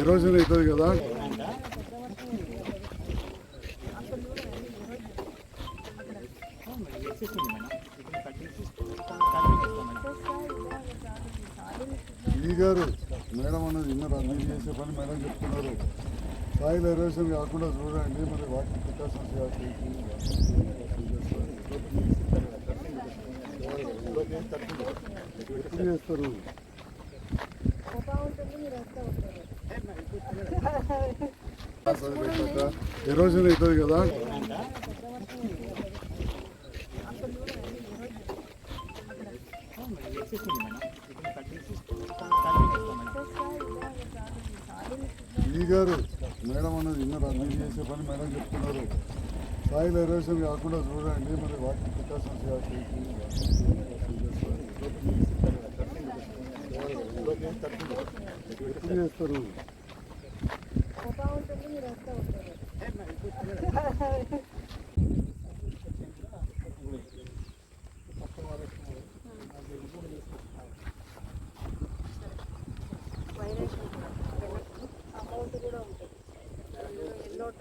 Erosion అవుతుంది కదా? ఈ గారు మేడం అన్నది విన్నారు? అన్నీ చేసే పని మేడం చెప్తున్నారు. సాయిల్ ఎరోజన్ కాకుండా చూడండి మరి వాటి ప్రికాషన్స్ ఎప్పుడు చేస్తారు? ఎరోజన్ అవుతుంది కదా ఈ గారు మేడం అన్నది విన్నారు? అన్ని చేసే పని మేడం చెప్తున్నారు. సాయిల్ ఎరోషన్ కాకుండా చూడండి మరి వాటి ప్రికాషన్స్ ఎప్పుడు చేస్తారు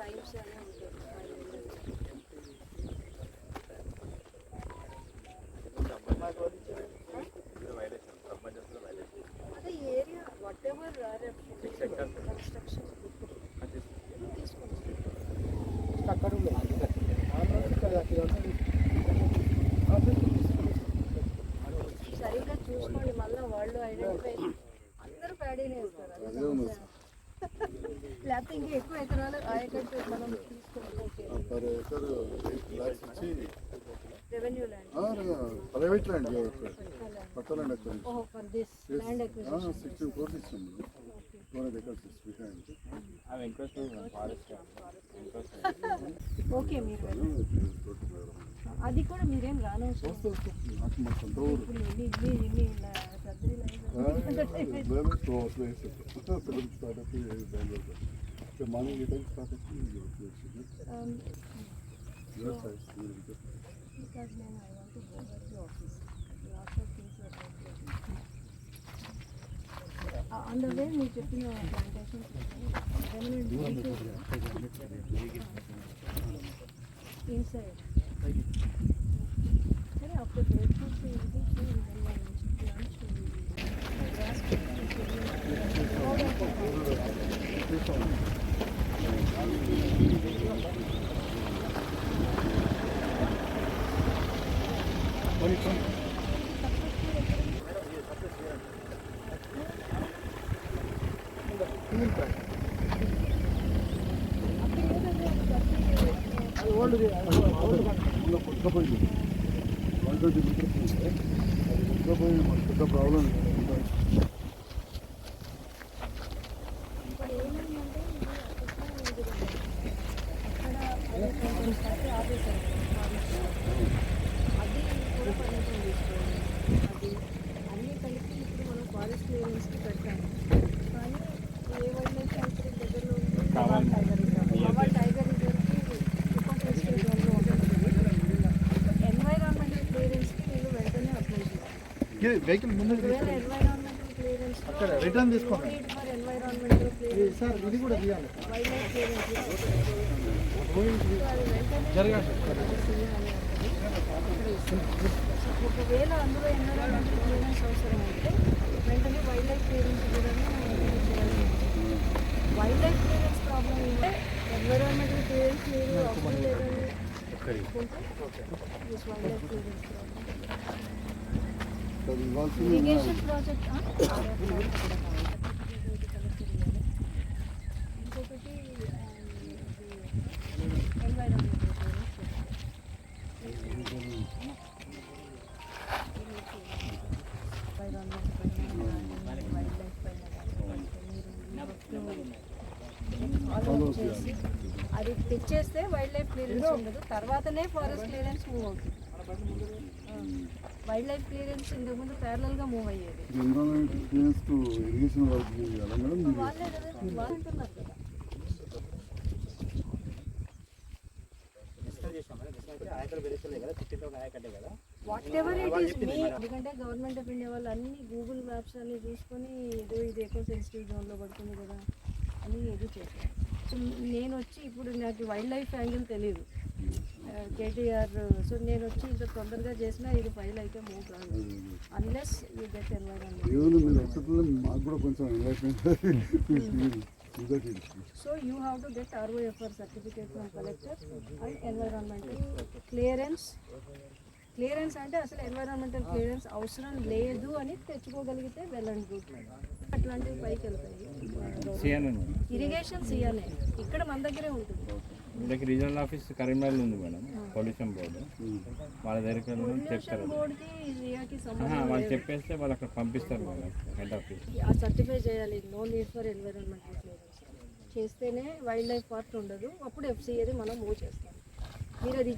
టైమ్స్ అనే ఉంటుంది. అదే ఏరియా వాట్ ఎవర్ కన్స్ట్రక్షన్ సరిగ్గా చూసుకోండి మళ్ళీ వాళ్ళు ఐడెంటిఫై అందరూ ప్యాడీనే వేస్తారు అదే అదే ఉంది సమస్య. లేకపోతే ఇంకా ఎక్కువ ఎకరాలు ఆయకట్టు మనం తీసుకోవాలి పర్ ఎకర్ ఎయిట్ ల్యాక్స్ ఇచ్చి revenue land private land this land acquisition sixteen crores ఇచ్చాం two hundred acres behind okay మీరు. అది కూడా మీరేం రానవసరం నాకు మా సొంత ఊరు Mamiye'den kitap ettiğini biliyorum. Yok. Underwear is just in our plantation. Then we need to inside. Then after breakfast, we will be doing the lunch. Lunch will be. All that. போய் போய் போய் போய் போய் వెహికల్ ముందు return తీసుకోండి. ఒకవేళ అందులో environmental clearance అవసరం అయితే వెంటనే వైల్డ్ లైఫ్ క్లియరెన్స్ కూడా వైల్డ్ లైఫ్ క్లియరెన్స్ ప్రాబ్లం ఉంటే ఎన్విరాన్మెంటల్ క్లియరెన్స్ మీరు అవసరం లేదని వైల్డ్ లైఫ్ క్లియరెన్స్ అది ఇవ్వాల్సింది ఇరిగేషన్ ప్రాజెక్ట్ అది తెచ్చేస్తే వైల్డ్ లైఫ్ క్లియరెన్స్ ఉండదు. తర్వాతనే ఫారెస్ట్ క్లియరెన్స్ మూవ్ అవుతుంది. వైల్డ్ లైఫ్ క్లియరెన్స్ ఇంతకుముందు parallel గా మూవ్ అయ్యేది. వాళ్ళే కదా వాళ్ళు అంటున్నారు కదా. వాట్ ఎవర్ ఇట్ ఈస్ మీ ఎందుకంటే గవర్నమెంట్ ఆఫ్ ఇండియా వాళ్ళు అన్ని గూగుల్ మ్యాప్స్ అన్ని చూసుకొని ఏదో ఇది ఎకో సెన్సిటివ్ జోన్లో పడుతుంది కదా అని ఇది చేశారు నేను వచ్చి ఇప్పుడు నాకు వైల్డ్ లైఫ్ యాంగిల్ తెలియదు కేటీఆర్ సో నేను వచ్చి ఇంత తొందరగా చేసినా ఇది ఫైల్ అయితే మూవ్ కాదు. Unless you get environment so you have to get ROFR certificate from collector and environmental clearance clearance అంటే అసలు ఎన్వైరాన్మెంటల్ క్లియరెన్స్ అవసరం లేదు అని తెచ్చుకోగలిగితే వెళ్ళండి గుడ్ అట్లాంటివి పైకి వెళ్తాయి. సిఎన్ ఇరిగేషన్ సీఎల్ఏ ఇక్కడ మన దగ్గరే ఉంటుంది. వీళ్ళకి రీజనల్ ఆఫీస్ కరీంనగర్లో ఉంది మేడం పొల్యూషన్ బోర్డు వాళ్ళ దగ్గరికి చెప్తారు వాళ్ళు. చెప్పేస్తే వాళ్ళు అక్కడ పంపిస్తారు మేడం హెడ్ ఆఫీస్ ఆ సర్టిఫై చేయాలి. No need for environmental clearance చేస్తేనే వైల్డ్ లైఫ్ పార్ట్ ఉండదు. అప్పుడు ఎఫ్సీఏది మనం మూవ్ చేస్తాం. మీరు అది